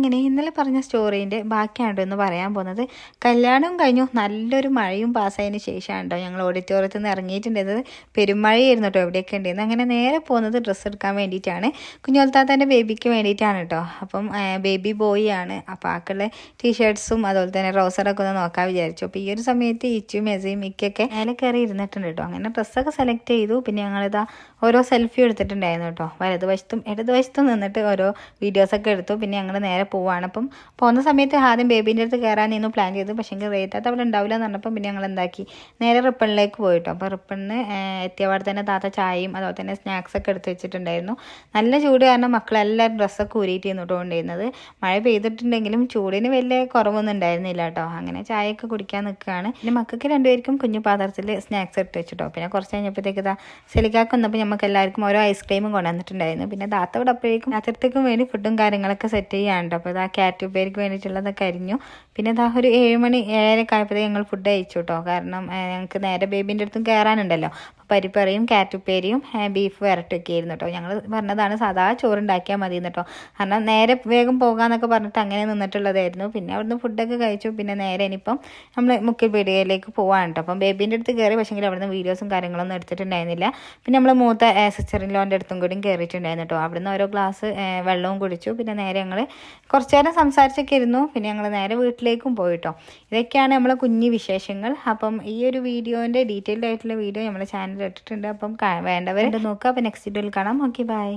അങ്ങനെ ഇന്നലെ പറഞ്ഞ സ്റ്റോറീന്റെ ബാക്കിയാണ് എന്ന് പറയാൻ പോകുന്നത്. കല്യാണം കഴിഞ്ഞു. നല്ലൊരു മഴയും പാസ്സായതിന് ശേഷമാണ് കേട്ടോ ഞങ്ങൾ ഓഡിറ്റോറിയത്തിൽ നിന്ന് ഇറങ്ങിയിട്ടുണ്ടായിരുന്നത്. പെരുമഴയായിരുന്നു കേട്ടോ എവിടെയൊക്കെ ഉണ്ടായിരുന്നു അങ്ങനെ നേരെ പോകുന്നത് ഡ്രസ്സ് എടുക്കാൻ വേണ്ടിയിട്ടാണ്. കുഞ്ഞോൽത്താത്തന്റെ ബേബിക്ക് വേണ്ടിയിട്ടാണ് കേട്ടോ. അപ്പം ബേബി ബോയ് ആണ് അപ്പോൾ ആക്കുള്ള ടീഷർട്ട്സും അതുപോലെ തന്നെ റോസറൊക്കെ ഒന്ന് നോക്കാൻ വിചാരിച്ചു. അപ്പോൾ ഈ ഒരു സമയത്ത് ഇച്ചും മെസയും മിക്കൊക്കെ മേലെ കയറി ഇരുന്നിട്ടുണ്ട് കേട്ടോ. അങ്ങനെ ഡ്രസ്സൊക്കെ സെലക്ട് ചെയ്തു. പിന്നെ ഞങ്ങളിതാ ഓരോ സെൽഫി എടുത്തിട്ടുണ്ടായിരുന്നു കേട്ടോ. വലതുവശത്തും ഇടതുവശത്തും നിന്നിട്ട് ഓരോ വീഡിയോസൊക്കെ എടുത്തു. പിന്നെ ഞങ്ങൾ നേരെ പോവാണ്. അപ്പം പോകുന്ന സമയത്ത് ആദ്യം ബേബീന്റെ അടുത്ത് കയറാനായിരുന്നു പ്ലാൻ ചെയ്തു. പക്ഷേ എങ്കിൽ റേറ്റാത്ത അവിടെ ഉണ്ടാവില്ല എന്ന് പറഞ്ഞപ്പോൾ പിന്നെ ഞങ്ങൾ എന്താക്കി? നേരെ റിപ്പണിലേക്ക് പോയിട്ടോ. അപ്പോൾ റിപ്പണിന് എത്തിയപാട് തന്നെ താത്ത ചായയും അതുപോലെ തന്നെ സ്നാക്സ് ഒക്കെ എടുത്ത് വെച്ചിട്ടുണ്ടായിരുന്നു. നല്ല ചൂട് കാരണം മക്കളെല്ലാവരും ഡ്രസ്സൊക്കെ ഊരിയിട്ട് കേട്ടോ കൊണ്ടുവരുന്നത്. മഴ പെയ്തിട്ടുണ്ടെങ്കിലും ചൂടിന് വലിയ കുറവൊന്നും ഉണ്ടായിരുന്നില്ല കേട്ടോ അങ്ങനെ ചായയൊക്കെ കുടിക്കാൻ നിൽക്കുകയാണ്. പിന്നെ മക്കൾക്ക് രണ്ടുപേർക്കും കുഞ്ഞു പാത്രത്തിൽ സ്നാക്സ് എടുത്ത് വെച്ചിട്ടോ. പിന്നെ കുറച്ച് കഴിഞ്ഞപ്പോഴത്തേക്ക് ഇതാ സെലിക്കാക്ക് വന്നപ്പോൾ നമുക്ക് എല്ലാവർക്കും ഓരോ ഐസ്ക്രീമും കൊണ്ടുവന്നിട്ടുണ്ടായിരുന്നു. പിന്നെ താത്ത ഇവിടെ അപ്പോഴേക്കും രാത്രിത്തേക്കും വേണ്ടി ഫുഡും കാര്യങ്ങളൊക്കെ സെറ്റ് ചെയ്യാനുണ്ട് അപ്പോൾ ഇതാ ക്യാറ്റ് പേർക്ക് വേണ്ടിയിട്ടുള്ളതൊക്കെ അരിഞ്ഞു പിന്നെ ഇതാ ഒരു ഏഴ് മണി ഏഴരയൊക്കെ ആയപ്പോഴത്തേക്ക് ഞങ്ങൾ ഫുഡ് കഴിച്ചു കേട്ടോ കാരണം ഞങ്ങൾക്ക് നേരെ ബേബീന്റെ അടുത്തും കയറാനുണ്ടല്ലോ പരിപ്പറിയും കാറ്റുപ്പേരിയും ബീഫ് വരട്ടൊക്കെ ആയിരുന്നു കേട്ടോ ഞങ്ങൾ പറഞ്ഞതാണ് സാധാ ചോറുണ്ടാക്കിയാൽ മതി കേട്ടോ കാരണം നേരെ വേഗം പോകാമെന്നൊക്കെ പറഞ്ഞിട്ട് അങ്ങനെ നിന്നിട്ടുള്ളതായിരുന്നു. പിന്നെ അവിടുന്ന് ഫുഡൊക്കെ കഴിച്ചു. പിന്നെ നേരെ ഇനിയിപ്പം നമ്മൾ മുക്കിൽ പീടികയിലേക്ക് പോകാൻ കേട്ടോ അപ്പം ബേബീന്റെ അടുത്ത് കയറി പക്ഷേങ്കിൽ അവിടുന്ന് വീഡിയോസും കാര്യങ്ങളൊന്നും എടുത്തിട്ടുണ്ടായിരുന്നില്ല. പിന്നെ നമ്മൾ മൂത്ത സിസ്റ്ററിൻ ലോന്റെ അടുത്തും കൂടിയും കയറിയിട്ടുണ്ടായിരുന്നു കേട്ടോ അവിടുന്ന് ഓരോ ഗ്ലാസ് വെള്ളവും കുടിച്ചു. പിന്നെ നേരെ ഞങ്ങൾ കുറച്ച് നേരം സംസാരിച്ചൊക്കെ ഇരുന്നു. പിന്നെ ഞങ്ങൾ നേരെ വീട്ടിലേക്കും പോയിട്ടോ. ഇതൊക്കെയാണ് നമ്മളെ കുഞ്ഞു വിശേഷങ്ങൾ. അപ്പം ഈ ഒരു വീഡിയോന്റെ ഡീറ്റെയിൽഡ് ആയിട്ടുള്ള വീഡിയോ നമ്മുടെ ചാനലിൽ ഇട്ടിട്ടുണ്ട്. അപ്പം വേണ്ടവരെ നോക്കുക അപ്പം നെക്സ്റ്റ് വീഡിയോയിൽ കാണാം. Okay bye